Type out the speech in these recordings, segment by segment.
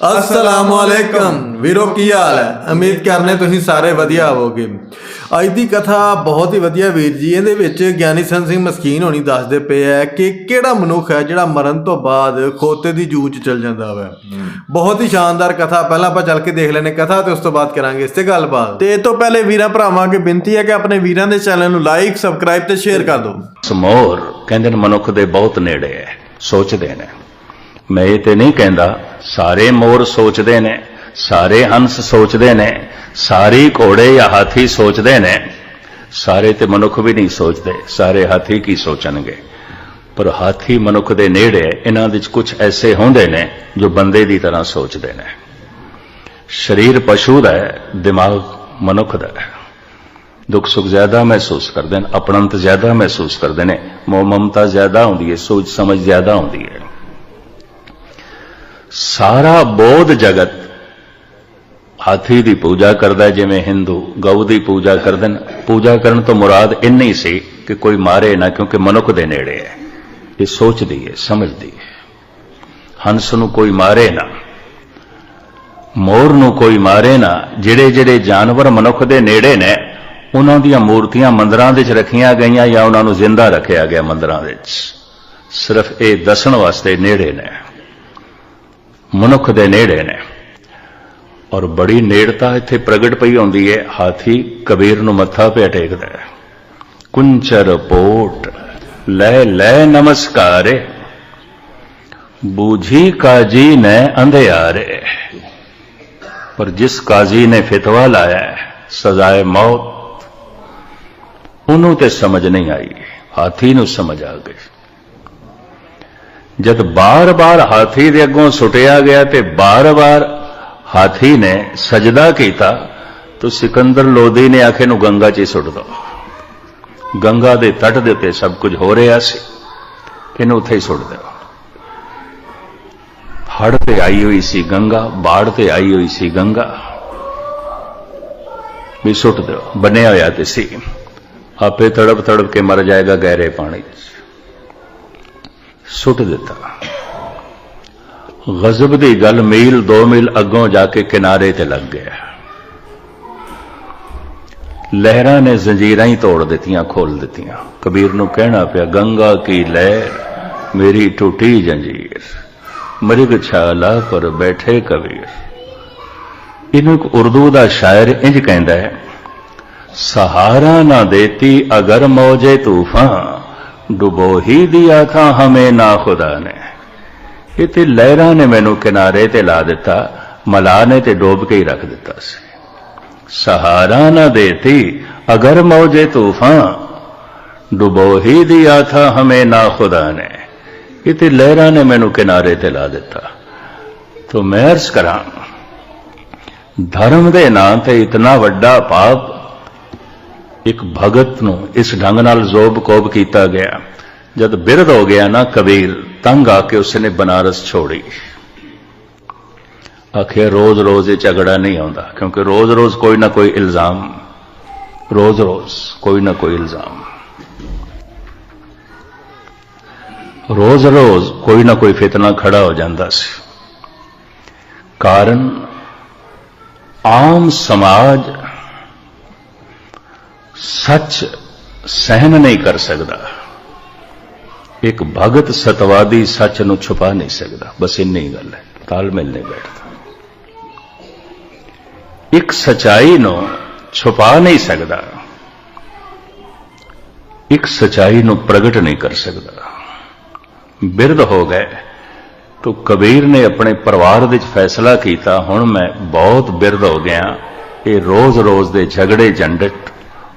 ਅਸਲਾਮ ਵਾਲੇਕਮ ਵੀਰੋ ਕੀ ਹਾਲ ਹੈ ਉਮੀਦ ਕਰਨੇ ਤੁਸੀਂ ਸਾਰੇ ਵਧੀਆ ਹੋਵੋਗੇ ਅੱਜ ਦੀ ਕਥਾ ਬਹੁਤ ਹੀ ਵਧੀਆ ਵੀਰ ਜੀ ਇਹਦੇ ਵਿੱਚ ਗਿਆਨੀ ਸੰਤ ਸਿੰਘ ਮਸਕੀਨ ਹੋਣੀ ਦੱਸਦੇ ਪਏ ਹੈ ਕਿ ਕਿਹੜਾ ਮਨੁੱਖ ਹੈ ਜਿਹੜਾ ਮਰਨ ਤੋਂ ਬਾਅਦ ਖੋਤੇ ਦੀ ਜੂਝ ਚਲ ਜਾਂਦਾ ਹੈ ਬਹੁਤ ਹੀ ਸ਼ਾਨਦਾਰ ਕਥਾ ਪਹਿਲਾਂ ਆਪਾਂ ਚੱਲ ਕੇ ਦੇਖ ਲੈਨੇ ਕਥਾ ਤੇ ਉਸ ਤੋਂ ਬਾਅਦ ਕਰਾਂਗੇ ਇਸ ਤੇ ਗੱਲਬਾਤ ਤੇ ਇਹ ਤੋਂ ਪਹਿਲੇ ਵੀਰਾਂ ਭਰਾਵਾਂ ਅੱਗੇ ਬੇਨਤੀ ਹੈ ਕਿ ਆਪਣੇ ਵੀਰਾਂ ਦੇ ਚੈਨਲ ਨੂੰ ਲਾਈਕ ਸਬਸਕ੍ਰਾਈਬ ਤੇ ਸ਼ੇਅਰ ਕਰ ਦਿਓ ਸਮੋਰ ਕਹਿੰਦੇ ਨੇ ਮਨੁੱਖ ਦੇ ਬਹੁਤ ਨੇੜੇ ਹੈ ਸੋਚਦੇ ਨੇ ਮੈਂ ਇਹ ਤੇ ਨਹੀਂ ਕਹਿੰਦਾ, ਸਾਰੇ ਮੋਰ ਸੋਚਦੇ ਨੇ, ਸਾਰੇ ਹੰਸ ਸੋਚਦੇ ਨੇ, ਸਾਰੇ ਘੋੜੇ ਜਾਂ ਹਾਥੀ ਸੋਚਦੇ ਨੇ। ਸਾਰੇ ਤੇ ਮਨੁੱਖ ਵੀ ਨਹੀਂ ਸੋਚਦੇ, ਸਾਰੇ ਹਾਥੀ ਕੀ ਸੋਚਣਗੇ? ਪਰ ਹਾਥੀ ਮਨੁੱਖ ਦੇ ਨੇੜੇ, ਇਹਨਾਂ ਵਿੱਚ ਕੁਝ ਐਸੇ ਹੁੰਦੇ ਨੇ ਜੋ ਬੰਦੇ ਦੀ ਤਰ੍ਹਾਂ ਸੋਚਦੇ ਨੇ। ਸਰੀਰ ਪਸ਼ੂ ਦਾ ਹੈ, ਦਿਮਾਗ ਮਨੁੱਖ ਦਾ ਹੈ। ਦੁੱਖ ਸੁੱਖ ਜ਼ਿਆਦਾ ਮਹਿਸੂਸ ਕਰਦੇ ਨੇ ਆਪਣੰਤ ਜ਼ਿਆਦਾ ਮਹਿਸੂਸ ਕਰਦੇ ਨੇ ਮੋਹ ਮਮਤਾ ਜ਼ਿਆਦਾ ਹੁੰਦੀ ਹੈ, ਸੋਚ ਸਮਝ ਜ਼ਿਆਦਾ ਹੁੰਦੀ ਹੈ। ਸਾਰਾ ਬੋਧ ਜਗਤ ਹਾਥੀ ਦੀ ਪੂਜਾ ਕਰਦਾ ਜਿਵੇਂ ਹਿੰਦੂ ਗਊ ਦੀ ਪੂਜਾ ਕਰਦੇ ਨੇ। ਪੂਜਾ ਕਰਨ ਤੋਂ ਮੁਰਾਦ ਇੰਨੀ ਸੀ ਕਿ ਕੋਈ ਮਾਰੇ ਨਾ, ਕਿਉਂਕਿ ਮਨੁੱਖ ਦੇ ਨੇੜੇ ਹੈ। ਇਹ ਸੋਚਦੀ ਹੈ, ਸਮਝਦੀ ਹੈ। ਹੰਸ ਨੂੰ ਕੋਈ ਮਾਰੇ ਨਾ, ਮੋਰ ਨੂੰ ਕੋਈ ਮਾਰੇ ਨਾ ਜਿਹੜੇ ਜਿਹੜੇ ਜਾਨਵਰ ਮਨੁੱਖ ਦੇ ਨੇੜੇ ਨੇ, ਉਹਨਾਂ ਦੀਆਂ ਮੂਰਤੀਆਂ ਮੰਦਰਾਂ ਦੇ ਵਿੱਚ ਰੱਖੀਆਂ ਗਈਆਂ ਜਾਂ ਉਹਨਾਂ ਨੂੰ ਜ਼ਿੰਦਾ ਰੱਖਿਆ ਗਿਆ ਮੰਦਰਾਂ ਵਿੱਚ। ਸਿਰਫ ਇਹ ਦੱਸਣ ਵਾਸਤੇ ਨੇੜੇ ਨੇ। ਮਨੁੱਖ ਦੇ ਨੇੜੇ ਨੇ। ਔਰ ਬੜੀ ਨੇੜਤਾ ਇੱਥੇ ਪ੍ਰਗਟ ਪਈ ਹੁੰਦੀ ਹੈ ਹਾਥੀ ਕਬੀਰ ਨੂੰ ਮੱਥਾ ਪਿਆ ਟੇਕਦਾ ਹੈ। ਕੁੰਚਰ ਪੋਟ, ਲੈ ਲੈ, ਨਮਸਕਾਰੇ। ਬੂਝੀ ਕਾਜੀ ਨੇ ਅੰਧਿਆਰੇ। ਪਰ ਜਿਸ ਕਾਜ਼ੀ ਨੇ ਫਤਵਾ ਲਾਇਆ ਸਜ਼ਾਏ ਮੌਤ, ਉਹਨੂੰ ਤੇ ਸਮਝ ਨਹੀਂ ਆਈ। ਹਾਥੀ ਨੂੰ ਸਮਝ ਆ ਗਈ। ਜਦ ਬਾਰ-ਬਾਰ ਹਾਥੀ ਦੇ ਅੱਗੋਂ ਸੁਟਿਆ ਗਿਆ ਤੇ ਬਾਰ-ਬਾਰ ਹਾਥੀ ਨੇ ਸਜਦਾ ਕੀਤਾ, ਤਾਂ ਸਿਕੰਦਰ ਲੋਦੀ ਨੇ ਆਖੇ, ਨੂੰ ਗੰਗਾ 'ਚ ਹੀ ਸੁੱਟ ਦਿਓ ਗੰਗਾ ਦੇ ਤੱਟ ਦੇ ਉੱਤੇ ਸਭ ਕੁਝ ਹੋ ਰਿਹਾ ਸੀ। ਇਹਨੂੰ ਉੱਥੇ ਹੀ ਸੁੱਟ ਦਿਓ। ਹੜ ਤੇ ਆਈ ਹੋਈ ਸੀ ਗੰਗਾ, ਬਾੜ ਤੇ ਆਈ ਹੋਈ ਸੀ ਗੰਗਾ। ਵੀ ਸੁੱਟ ਦਿਓ ਬਣਿਆ ਹੋਇਆ ਤੇ ਸੀ। ਆਪੇ ਤੜਪ ਤੜਪ ਕੇ ਮਰ ਜਾਏਗਾ ਗਹਿਰੇ ਪਾਣੀ 'ਚ। ਸੁੱਟ ਦਿੱਤਾ। ਗਜ਼ਬ ਦੀ ਗੱਲ ਮੀਲ 2 ਮੀਲ ਅੱਗੋਂ ਜਾ ਕੇ ਕਿਨਾਰੇ ਤੇ ਲੱਗ ਗਿਆ। ਲਹਿਰਾਂ ਨੇ ਜ਼ੰਜੀਰਾਂ ਹੀ ਤੋੜ ਦਿੱਤੀਆਂ ਖੋਲ ਦਿੱਤੀਆਂ। ਕਬੀਰ ਨੂੰ ਕਹਿਣਾ ਪਿਆ, ਗੰਗਾ ਕੀ ਲਹਿਰ ਮੇਰੀ ਟੁੱਟੀ ਜੰਜੀਰ। ਮਰਗ ਛਾਲਾ ਪਰ ਬੈਠੇ ਕਬੀਰ। ਇਹਨੂੰ ਇੱਕ ਉਰਦੂ ਦਾ ਸ਼ਾਇਰ ਇੰਜ ਕਹਿੰਦਾ ਹੈ, ਸਹਾਰਾ ਨਾ ਦੇਤੀ ਅਗਰ ਮੌਜੇ ਤੂਫਾਨ। ਡੁਬੋ ਹੀ ਦਿਆ ਥਾ ਹਮੇ ਨਾ ਖੁਦਾ ਨੇ। ਇਹ ਲਹਿਰਾਂ ਨੇ ਮੈਨੂੰ ਕਿਨਾਰੇ ਤੇ ਲਾ ਦਿੱਤਾ, ਮਲਾ ਨੇ ਤੇ ਡੋਬ ਕੇ ਹੀ ਰੱਖ ਦਿੱਤਾ ਸੀ। ਸਹਾਰਾ ਨਾ ਦੇਤੀ, ਅਗਰ ਮੌਜੇ ਤੂਫਾਨ। ਡੁਬੋ ਹੀ ਦਿਆ ਥਾ ਹਮੇ ਨਾ ਖੁਦਾ ਨੇ। ਇਹ ਲਹਿਰਾਂ ਨੇ ਮੈਨੂੰ ਕਿਨਾਰੇ ਤੇ ਲਾ ਦਿੱਤਾ। ਤੋ ਮੈਂ ਅਰਜ਼ ਕਰਾਂ, ਧਰਮ ਦੇ ਨਾਂ ਤੇ ਇਤਨਾ ਵੱਡਾ ਪਾਪ ਇੱਕ ਭਗਤ ਨੂੰ ਇਸ ਢੰਗ ਨਾਲ ਜ਼ੋਬ ਕੋਬ ਕੀਤਾ ਗਿਆ। ਜਦ ਬਿਰਧ ਹੋ ਗਿਆ ਨਾ ਕਬੀਰ, ਤੰਗ ਆ ਕੇ ਉਸਨੇ ਬਨਾਰਸ ਛੋੜੀ। ਆਖਿਰ ਰੋਜ਼-ਰੋਜ਼ ਇਹ ਝਗੜਾ ਨਹੀਂ ਆਉਂਦਾ, ਕਿਉਂਕਿ ਰੋਜ਼-ਰੋਜ਼ ਕੋਈ ਨਾ ਕੋਈ ਇਲਜ਼ਾਮ। ਰੋਜ਼-ਰੋਜ਼ ਕੋਈ ਨਾ ਕੋਈ ਇਲਜ਼ਾਮ। ਰੋਜ਼-ਰੋਜ਼ ਕੋਈ ਨਾ ਕੋਈ ਫਿਤਨਾ ਖੜਾ ਹੋ ਜਾਂਦਾ ਸੀ। ਕਾਰਨ, ਆਮ ਸਮਾਜ ਸੱਚ ਸਹਿਨ ਨਹੀਂ ਕਰ ਸਕਦਾ। ਇੱਕ ਭਗਤ ਸਤਵਾਦੀ ਸੱਚ ਨੂੰ ਛੁਪਾ ਨਹੀਂ ਸਕਦਾ। ਬਸ ਇੰਨੀ ਗੱਲ ਹੈ। ਤਾਲਮੇਲ ਨਹੀਂ ਬੈਠਦਾ। ਇੱਕ ਸਚਾਈ ਨੂੰ ਛੁਪਾ ਨਹੀਂ ਸਕਦਾ। ਇੱਕ ਸਚਾਈ ਨੂੰ ਪ੍ਰਗਟ ਨਹੀਂ ਕਰ ਸਕਦਾ। ਬਿਰਧ ਹੋ ਗਏ। ਤੋ ਕਬੀਰ ਨੇ ਆਪਣੇ ਪਰਿਵਾਰ ਵਿੱਚ ਫੈਸਲਾ ਕੀਤਾ। ਹੁਣ ਮੈਂ ਬਹੁਤ ਬਿਰਧ ਹੋ ਗਿਆ। ਇਹ ਰੋਜ਼-ਰੋਜ਼ ਦੇ ਝਗੜੇ, ਝੰਡਟ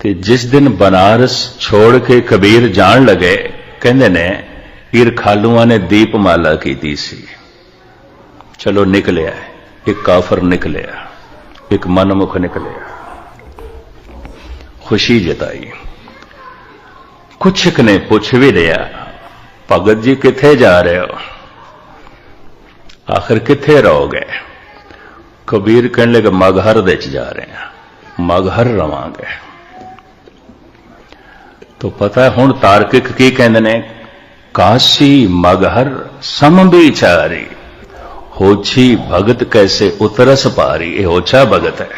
ਤੇ ਜਿਸ ਦਿਨ ਬਨਾਰਸ ਛੋੜ ਕੇ ਕਬੀਰ ਜਾਣ ਲਗੇ, ਕਹਿੰਦੇ ਨੇ, ਪੀਰ ਖਾਲੂਆਂ ਨੇ ਦੀਪਮਾਲਾ ਕੀਤੀ ਸੀ। ਚਲੋ ਨਿਕਲਿਆ ਇੱਕ ਕਾਫਰ ਨਿਕਲਿਆ, ਇੱਕ ਮਨਮੁਖ ਨਿਕਲਿਆ। ਖੁਸ਼ੀ ਜਤਾਈ। ਕੁਛ ਕੁ ਨੇ ਪੁੱਛ ਵੀ ਲਿਆ, ਭਗਤ ਜੀ ਕਿੱਥੇ ਜਾ ਰਹੇ ਹੋ? ਆਖਰ ਕਿੱਥੇ ਰਹੋਗੇ? ਕਬੀਰ ਕਹਿਣ ਲੱਗਾ, ਮਗਹਰ ਦੇ ਚ ਜਾ ਰਹੇ ਹਾਂ। ਮਗਹਰ ਰਵਾਂਗੇ। ਤੋ ਪਤਾ ਹੁਣ ਤਾਰਕਿਕ ਕੀ ਕਹਿੰਦੇ ਨੇ? ਕਾਸ਼ੀ ਮਗਹਰ ਸਮ ਵਿਚਾਰੀ ਹੋਛੀ ਭਗਤ ਕੈਸੇ ਉਤਰਸ ਪਾਰੀ, ਇਹ ਹੋਛਾ ਭਗਤ ਹੈ।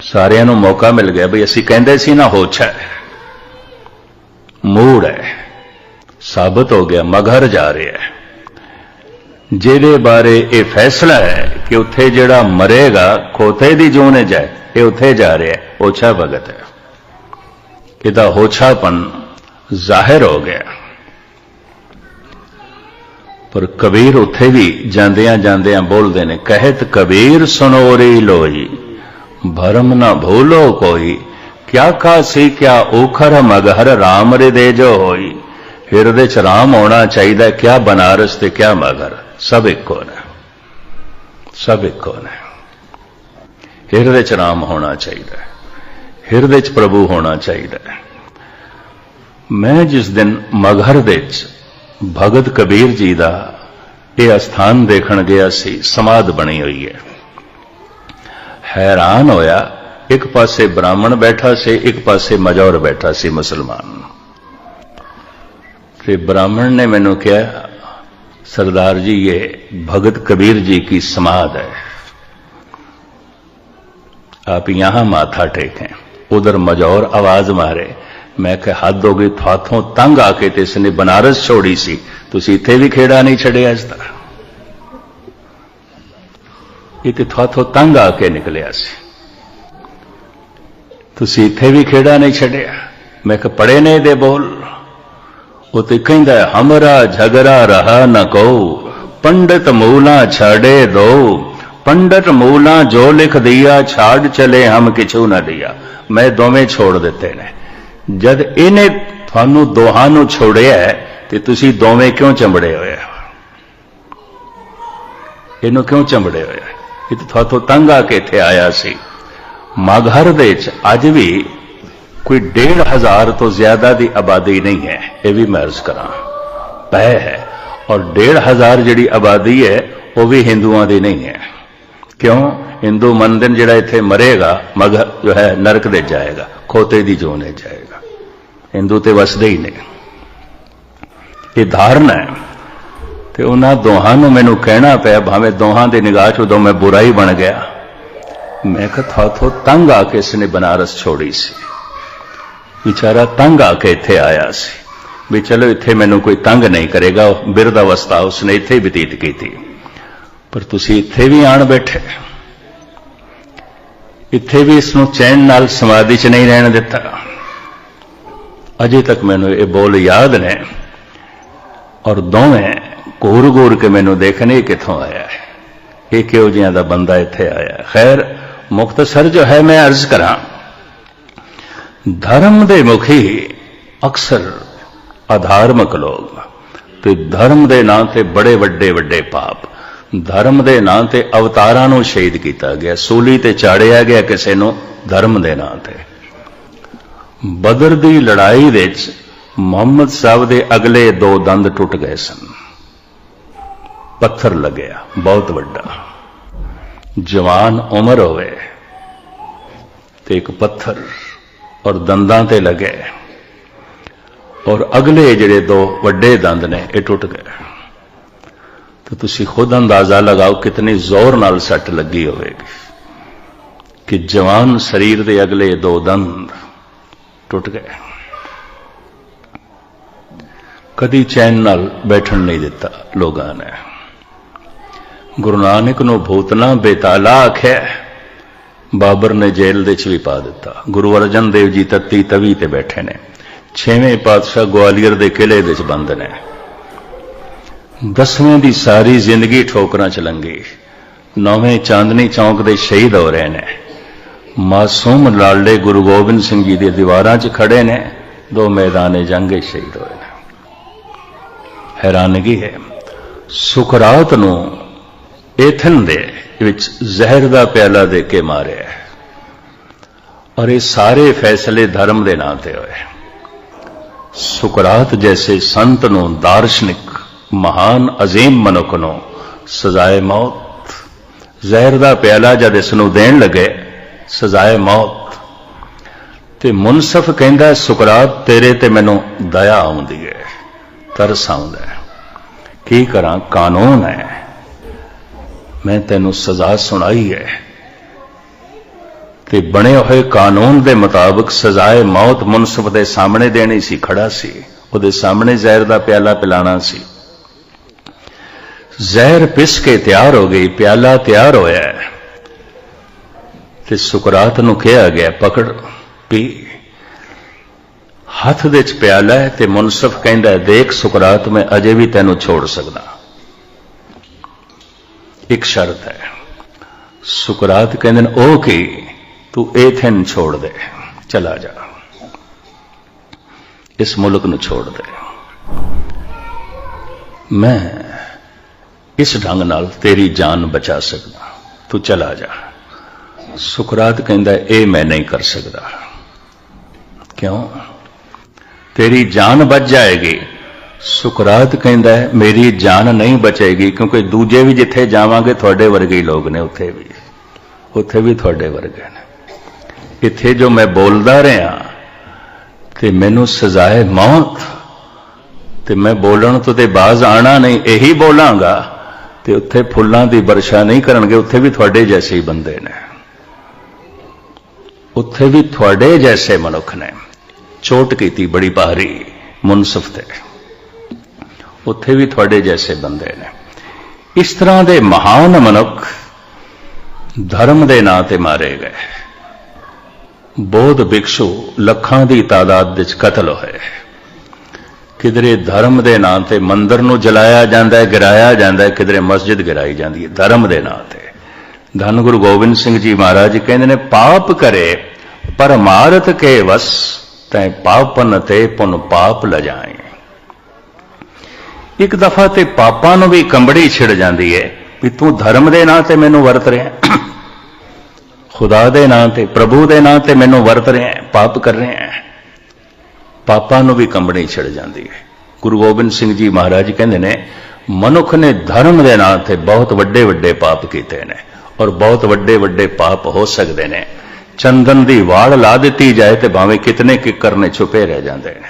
ਸਾਰਿਆਂ ਨੂੰ ਮੌਕਾ ਮਿਲ ਗਿਆ ਬਈ ਅਸੀਂ ਕਹਿੰਦੇ ਸੀ ਨਾ ਹੋਛਾ ਹੈ। ਮੂੜ ਹੈ। ਸਾਬਤ ਹੋ ਗਿਆ, ਮਗਹਰ ਜਾ ਰਿਹਾ ਹੈ। ਜਿਹਦੇ ਬਾਰੇ ਇਹ ਫੈਸਲਾ ਹੈ ਕਿ ਉੱਥੇ ਜਿਹੜਾ ਮਰੇਗਾ, ਖੋਤੇ ਦੀ ਜੂਨ ਜਾਏ, ਇਹ ਉੱਥੇ ਜਾ ਰਿਹਾ ਹੈ, ਹੋਛਾ ਭਗਤ ਹੈ। ਇਹਦਾ ਹੋਛਾਪਨ ਜ਼ਾਹਿਰ ਹੋ ਗਿਆ। ਪਰ ਕਬੀਰ ਉੱਥੇ ਵੀ ਜਾਂਦਿਆਂ ਜਾਂਦਿਆਂ ਬੋਲਦੇ ਨੇ, ਕਹਿਤ ਕਬੀਰ ਸੁਨੋ ਰੇ ਲੋਈ, ਭਰਮ ਨਾ ਭੂਲੋ ਕੋਈ, ਕਿਆ ਕਾਸੀ ਕਿਆ ਓਖਰ ਮਗਹਰ ਰਾਮ ਰੇ ਦੇ ਜੋ ਹੋਈ। ਹਿਰਦੇ ਚ ਰਾਮ ਹੋਣਾ ਚਾਹੀਦਾ, ਕਿਆ ਬਨਾਰਸ ਤੇ ਕਿਆ ਮਗਰ ਸਭ ਇੱਕੋ ਨੇ। ਸਭ ਇੱਕੋ ਨੇ। ਹਿਰਦੇ ਚ ਰਾਮ ਹੋਣਾ ਚਾਹੀਦਾ। ਹਿਰਦੇ ਚ ਪ੍ਰਭੂ ਹੋਣਾ ਚਾਹੀਦਾ ਹੈ ਮੈਂ ਜਿਸ ਦਿਨ ਮਗਹਰ ਦੇ ਚ ਭਗਤ ਕਬੀਰ ਜੀ ਦਾ ਇਹ ਅਸਥਾਨ ਦੇਖਣ ਗਿਆ ਸੀ ਸਮਾਧ ਬਣੀ ਹੋਈ ਹੈ ਹੈਰਾਨ ਹੋਇਆ ਇੱਕ ਪਾਸੇ ਬ੍ਰਾਹਮਣ ਬੈਠਾ ਸੀ ਇੱਕ ਪਾਸੇ ਮਜੌਰ ਬੈਠਾ ਸੀ ਮੁਸਲਮਾਨ ਤੇ ਬ੍ਰਾਹਮਣ ਨੇ ਮੈਨੂੰ ਕਿਹਾ सरदार जी ये भगत कबीर जी की समाध है आप यहां माथा टेकें उधर मजौर आवाज मारे मैं कि हद हो गई थाथों तंग आके ते इसने बनारस छोड़ी सी ਤੁਸੀਂ ਇੱਥੇ ਵੀ ਖੇੜਾ ਨਹੀਂ ਛੱਡਿਆ ਇਸ ਤਰ੍ਹਾਂ ਇਹ ਤੇ ਥਾਥੋਂ ਤੰਗ ਆ ਕੇ ਨਿਕਲਿਆ ਸੀ ਤੁਸੀਂ ਇੱਥੇ ਵੀ ਖੇੜਾ ਨਹੀਂ ਛੱਡਿਆ ਮੈਂ ਕਿ ਪੜੇ ਨੇ ਦੇ ਬੋਲ ਉਹ ਤੇ ਕਹਿੰਦਾ ਹੈ, ਹਮਰਾ ਝਗੜਾ ਰਹਾ ਨ ਕੋ ਪੰਡਤ ਮੂਲਾ ਛਾੜੇ ਦੋ ਪੰਡਤ ਮੂਲਾ ਜੋ ਲਿਖ ਦਈਆ, ਛਾੜ ਚਲੇ ਹਮ ਕਿਛੂ ਨਾ ਦਿਆ ਮੈਂ ਦੋਵੇਂ ਛੋੜ ਦਿੱਤੇ ਨੇ। ਜਦ ਇਹਨੇ ਤੁਹਾਨੂੰ ਦੋਹਾਂ ਨੂੰ ਛੋੜਿਆ ਤੇ ਤੁਸੀਂ ਦੋਵੇਂ ਕਿਉਂ ਚੰਬੜੇ ਹੋਏ ਇਹਨੂੰ ਕਿਉਂ ਚੰਬੜੇ ਹੋਏ ਇਹ ਤਾਂ ਤੁਹਾਤੋਂ ਤੰਗ ਆ ਕੇ ਇੱਥੇ ਆਇਆ ਸੀ। ਮਗਹਰ ਦੇ ਵਿੱਚ ਅੱਜ ਵੀ ਕੋਈ 1500 ਤੋਂ ਜ਼ਿਆਦਾ ਦੀ ਆਬਾਦੀ ਨਹੀਂ ਹੈ। ਇਹ ਵੀ ਮੈਂ ਅਰਜ਼ ਕਰਾਂ। ਪੈ ਹੈ। ਔਰ 1500 ਜਿਹੜੀ ਆਬਾਦੀ ਹੈ, ਉਹ ਵੀ ਹਿੰਦੂਆਂ ਦੀ ਨਹੀਂ ਹੈ। ਕਿਉਂ? ਹਿੰਦੂ ਮੰਦਰ ਜਿਹੜਾ ਇੱਥੇ ਮਰੇਗਾ ਮਗਰ ਜੋ ਹੈ, ਨਰਕ ਦੇ ਜਾਏਗਾ, ਖੋਤੇ ਦੀ ਜੋਨੇ ਜਾਏਗਾ। ਹਿੰਦੂ ਤੇ ਵਸਦੇ ਹੀ ਨੇ। ਇਹ ਧਾਰਨਾ ਹੈ। ਤੇ ਉਹਨਾਂ ਦੋਹਾਂ ਨੂੰ ਮੈਨੂੰ ਕਹਿਣਾ ਪਿਆ, ਭਾਵੇਂ ਦੋਹਾਂ ਦੀ ਨਿਗਾਹ 'ਚ ਉਦੋਂ ਮੈਂ ਬੁਰਾ ਹੀ ਬਣ ਗਿਆ। ਮੈਂ ਕਿਹਾ, ਥਾਥੋਂ ਤੰਗ ਆ ਕੇ ਇਸਨੇ ਬਨਾਰਸ ਛੋੜੀ ਸੀ। ਵਿਚਾਰਾ ਤੰਗ ਆ ਕੇ ਇੱਥੇ ਆਇਆ ਸੀ। ਵੀ ਚਲੋ, ਇੱਥੇ ਮੈਨੂੰ ਕੋਈ ਤੰਗ ਨਹੀਂ ਕਰੇਗਾ ਬਿਰਧ ਅਵਸਥਾ ਉਸਨੇ ਇੱਥੇ ਹੀ ਬਤੀਤ ਕੀਤੀ। ਪਰ ਤੁਸੀਂ ਇੱਥੇ ਵੀ ਆਣ ਬੈਠੇ। ਇੱਥੇ ਵੀ ਇਸ ਨੂੰ ਚੈਨ ਨਾਲ ਸਮਾਧੀ 'ਚ ਨਹੀਂ ਰਹਿਣ ਦਿੱਤਾ। ਅਜੇ ਤੱਕ ਮੈਨੂੰ ਇਹ ਬੋਲ ਯਾਦ ਨੇ। ਔਰ ਦੋਵੇਂ ਘੂਰ ਘੂਰ ਕੇ ਮੈਨੂੰ ਦੇਖਣੇ ਕਿੱਥੋਂ ਆਇਆ ਹੈ। ਇਹ ਕਿਹੋ ਜਿਹਾ ਦਾ ਬੰਦਾ ਇੱਥੇ ਆਇਆ ਖੈਰ ਮੁਖਤਸਰ ਜੋ ਹੈ ਮੈਂ ਅਰਜ਼ ਕਰਾਂ। ਧਰਮ ਦੇ ਮੁਖੀ ਅਕਸਰ ਅਧਾਰਮਿਕ ਲੋਕ ਤੇ ਧਰਮ ਦੇ ਨਾਂ ਤੇ ਬੜੇ ਵੱਡੇ ਵੱਡੇ ਪਾਪ। ਧਰਮ ਦੇ ਨਾਂ ਤੇ ਅਵਤਾਰਾਂ ਨੂੰ ਸ਼ਹੀਦ ਕੀਤਾ ਗਿਆ। ਸੂਲੀ ਤੇ ਚਾੜਿਆ ਗਿਆ ਕਿਸੇ ਨੂੰ ਧਰਮ ਦੇ ਨਾਂ ਤੇ। ਬਦਰ ਦੀ ਲੜਾਈ ਵਿੱਚ ਮੁਹੰਮਦ ਸਾਹਿਬ ਦੇ ਅਗਲੇ ਦੋ ਦੰਦ ਟੁੱਟ ਗਏ ਸਨ। ਪੱਥਰ ਲੱਗਿਆ, ਬਹੁਤ ਵੱਡਾ। ਜਵਾਨ ਉਮਰ ਹੋਵੇ ਤੇ ਇੱਕ ਪੱਥਰ ਔਰ ਦੰਦਾਂ ਤੇ ਲੱਗੇ। ਔਰ ਅਗਲੇ ਜਿਹੜੇ ਦੋ ਵੱਡੇ ਦੰਦ ਨੇ, ਇਹ ਟੁੱਟ ਗਏ। ਤਾਂ ਤੁਸੀਂ ਖੁਦ ਅੰਦਾਜ਼ਾ ਲਗਾਓ ਕਿਤਨੀ ਜ਼ੋਰ ਨਾਲ ਸੱਟ ਲੱਗੀ ਹੋਵੇਗੀ। ਕਿ ਜਵਾਨ ਸਰੀਰ ਦੇ ਅਗਲੇ ਦੋ ਦੰਦ ਟੁੱਟ ਗਏ। ਕਦੀ ਚੈਨ ਨਾਲ ਬੈਠਣ ਨਹੀਂ ਦਿੱਤਾ ਲੋਕਾਂ ਨੇ। ਗੁਰੂ ਨਾਨਕ ਨੂੰ ਭੂਤਨਾ ਬੇਤਾਲਾ ਆਖਿਆ, ਬਾਬਰ ਨੇ ਜੇਲ੍ਹ ਦੇ ਵਿੱਚ ਵੀ ਪਾ ਦਿੱਤਾ। ਗੁਰੂ ਅਰਜਨ ਦੇਵ ਜੀ ਤੱਤੀ ਤਵੀ ਤੇ ਬੈਠੇ ਨੇ। ਛੇਵੇਂ ਪਾਤਸ਼ਾਹ ਗਵਾਲੀਅਰ ਦੇ ਕਿਲੇ ਵਿੱਚ ਬੰਦ ਨੇ। ਦਸਵੇਂ ਦੀ ਸਾਰੀ ਜ਼ਿੰਦਗੀ ਠੋਕਰਾਂ ਚ ਲੰਘੀ। ਨੌਵੇਂ ਚਾਂਦਨੀ ਚੌਂਕ ਦੇ ਸ਼ਹੀਦ ਹੋ ਰਹੇ ਨੇ। ਮਾਸੂਮ ਲਾਲੇ ਗੁਰੂ ਗੋਬਿੰਦ ਸਿੰਘ ਜੀ ਦੇ ਦੀਵਾਰਾਂ 'ਚ ਖੜੇ ਨੇ। ਦੋ ਮੈਦਾਨੇ ਜੰਗੇ ਸ਼ਹੀਦ ਹੋਏ ਨੇ। ਹੈਰਾਨਗੀ ਹੈ। ਸੁਕਰਾਤ ਨੂੰ ਏਥਨ ਦੇ ਵਿੱਚ ਜ਼ਹਿਰ ਦਾ ਪਿਆਲਾ ਦੇ ਕੇ ਮਾਰਿਆ ਔਰ ਇਹ ਸਾਰੇ ਫੈਸਲੇ ਧਰਮ ਦੇ ਨਾਂ ਤੇ ਹੋਏ। ਸੁਕਰਾਤ ਜੈਸੇ ਸੰਤ ਨੂੰ ਦਾਰਸ਼ਨਿਕ ਮਹਾਨ ਅਜ਼ੀਮ ਮਨੁੱਖ ਨੂੰ ਸਜ਼ਾਏ ਮੌਤ। ਜ਼ਹਿਰ ਦਾ ਪਿਆਲਾ ਜਦ ਇਸ ਨੂੰ ਦੇਣ ਲੱਗੇ, ਸਜ਼ਾਏ ਮੌਤ। ਤੇ ਮੁਨਸਫ ਕਹਿੰਦਾ, ਸੁਕਰਾਤ, ਤੇਰੇ ਤੇ ਮੈਨੂੰ ਦਇਆ ਆਉਂਦੀ ਹੈ ਤਰਸ ਆਉਂਦਾ ਹੈ ਕੀ ਕਰਾਂ? ਕਾਨੂੰਨ ਹੈ। ਮੈਂ ਤੈਨੂੰ ਸਜ਼ਾ ਸੁਣਾਈ ਹੈ ਤੇ ਬਣੇ ਹੋਏ ਕਾਨੂੰਨ ਦੇ ਮੁਤਾਬਕ ਸਜ਼ਾਏ ਮੌਤ ਮੁਨਸਫ ਦੇ ਸਾਹਮਣੇ ਦੇਣੀ ਸੀ, ਖੜਾ ਸੀ। ਉਹਦੇ ਸਾਹਮਣੇ ਜ਼ਹਿਰ ਦਾ ਪਿਆਲਾ ਪਿਲਾਣਾ ਸੀ। ਜ਼ਹਿਰ ਪਿਸ ਕੇ ਤਿਆਰ ਹੋ ਗਈ, ਪਿਆਲਾ ਤਿਆਰ ਹੋਇਆ ਤੇ ਸੁਕਰਾਤ ਨੂੰ ਕਿਹਾ ਗਿਆ, ਪਕੜ, ਪੀ। ਹੱਥ ਦੇ ਚ ਪਿਆਲਾ ਹੈ ਤੇ ਮੁਨਸਫ ਕਹਿੰਦਾ ਦੇਖ ਸੁਕਰਾਤ, ਮੈਂ ਅਜੇ ਵੀ ਤੈਨੂੰ ਛੋੜ ਸਕਦਾ। ਇੱਕ ਸ਼ਰਤ ਹੈ। ਸੁਕਰਾਤ ਕਹਿੰਦੇ ਨੇ, ਉਹ ਕੀ? ਤੂੰ ਏਥਨ ਛੋੜ ਦੇ। ਚਲਾ ਜਾ। ਇਸ ਮੁਲਕ ਨੂੰ ਛੋੜ ਦੇ। ਮੈਂ ਇਸ ਢੰਗ ਨਾਲ ਤੇਰੀ ਜਾਨ ਬਚਾ ਸਕਦਾ। ਤੂੰ ਚਲਾ ਜਾ। ਸੁਕਰਾਤ ਕਹਿੰਦਾ, ਇਹ ਮੈਂ ਨਹੀਂ ਕਰ ਸਕਦਾ। ਕਿਉਂ? ਤੇਰੀ ਜਾਨ ਬਚ ਜਾਏਗੀ। ਸੁਕਰਾਤ ਕਹਿੰਦਾ, ਮੇਰੀ ਜਾਨ ਨਹੀਂ ਬਚੇਗੀ ਕਿਉਂਕਿ ਦੂਜੇ ਵੀ ਜਿੱਥੇ ਜਾਵਾਂਗੇ, ਤੁਹਾਡੇ ਵਰਗੇ ਹੀ ਲੋਕ ਨੇ ਉੱਥੇ ਵੀ। ਉੱਥੇ ਵੀ ਤੁਹਾਡੇ ਵਰਗੇ ਨੇ। ਇੱਥੇ ਜੋ ਮੈਂ ਬੋਲਦਾ ਰਿਹਾ, ਤੇ ਮੈਨੂੰ ਸਜ਼ਾਏ ਮੌਤ, ਤੇ ਮੈਂ ਬੋਲਣ ਤੋਂ ਤੇ ਬਾਜ਼ ਆਣਾ ਨਹੀਂ, ਇਹੀ ਬੋਲਾਂਗਾ। ਤੇ ਉੱਥੇ ਫੁੱਲਾਂ ਦੀ ਵਰਸ਼ਾ ਨਹੀਂ ਕਰਨਗੇ, ਉੱਥੇ ਵੀ ਤੁਹਾਡੇ ਜੈਸੇ ਹੀ ਬੰਦੇ ਨੇ। ਉੱਥੇ ਵੀ ਤੁਹਾਡੇ ਜੈਸੇ ਮਨੁੱਖ ਨੇ। ਚੋਟ ਕੀਤੀ ਬੜੀ ਭਾਰੀ ਮੁਨਸਫ ਤੇ। ਉੱਥੇ ਵੀ ਤੁਹਾਡੇ ਜੈਸੇ ਬੰਦੇ ਨੇ। ਇਸ ਤਰ੍ਹਾਂ ਦੇ ਮਹਾਨ ਮਨੁੱਖ ਧਰਮ ਦੇ ਨਾਂ ਤੇ ਮਾਰੇ ਗਏ। ਬੋਧ ਭਿਕਸ਼ੂ ਲੱਖਾਂ ਦੀ ਤਾਦਾਦ ਵਿੱਚ ਕਤਲ ਹੋਏ। ਕਿਧਰੇ ਧਰਮ ਦੇ ਨਾਂ ਤੇ ਮੰਦਰ ਨੂੰ ਜਲਾਇਆ ਜਾਂਦਾ ਹੈ, ਗਿਰਾਇਆ ਜਾਂਦਾ ਹੈ, ਕਿਧਰੇ ਮਸਜਿਦ ਗਿਰਾਈ ਜਾਂਦੀ ਹੈ, ਧਰਮ ਦੇ ਨਾਂ ਤੇ। ਧੰਨ ਗੁਰੂ ਗੋਬਿੰਦ ਸਿੰਘ ਜੀ ਮਹਾਰਾਜ ਕਹਿੰਦੇ ਨੇ, ਪਾਪ ਕਰੇ ਪਰਮਾਰਥ ਕੇ ਵਸ, ਤੈ ਪਾਪਨ ਤੇ ਪੁਨ ਪਾਪ ਲਜਾਏ। ਇੱਕ ਦਫਾ ਤੇ ਪਾਪਾਂ ਨੂੰ ਵੀ ਕੰਬੜੀ ਛਿੜ ਜਾਂਦੀ ਹੈ, ਵੀ ਤੂੰ ਧਰਮ ਦੇ ਨਾਂ ਤੇ ਮੈਨੂੰ ਵਰਤ ਰਿਹਾ ਖੁਦਾ ਦੇ ਨਾਂ ਤੇ, ਪ੍ਰਭੂ ਦੇ ਨਾਂ ਤੇ ਮੈਨੂੰ ਵਰਤ ਰਿਹਾ ਪਾਪ ਕਰ ਰਿਹਾ ਪਾਪਾਂ ਨੂੰ ਵੀ ਕੰਬਣੀ ਛਿੜ ਜਾਂਦੀ ਹੈ। ਗੁਰੂ ਗੋਬਿੰਦ ਸਿੰਘ ਜੀ ਮਹਾਰਾਜ ਕਹਿੰਦੇ ਨੇ, ਮਨੁੱਖ ਨੇ ਧਰਮ ਦੇ ਨਾਂ ਤੇ ਬਹੁਤ ਵੱਡੇ ਵੱਡੇ ਪਾਪ ਕੀਤੇ ਨੇ ਔਰ ਬਹੁਤ ਵੱਡੇ ਵੱਡੇ ਪਾਪ ਹੋ ਸਕਦੇ ਨੇ। ਚੰਦਨ ਦੀ ਵਾਲ ਲਾ ਦਿੱਤੀ ਜਾਏ ਤੇ ਭਾਵੇਂ ਕਿਤਨੇ ਕਿੱਕਰ ਨੇ ਛੁਪੇ ਰਹਿ ਜਾਂਦੇ ਨੇ।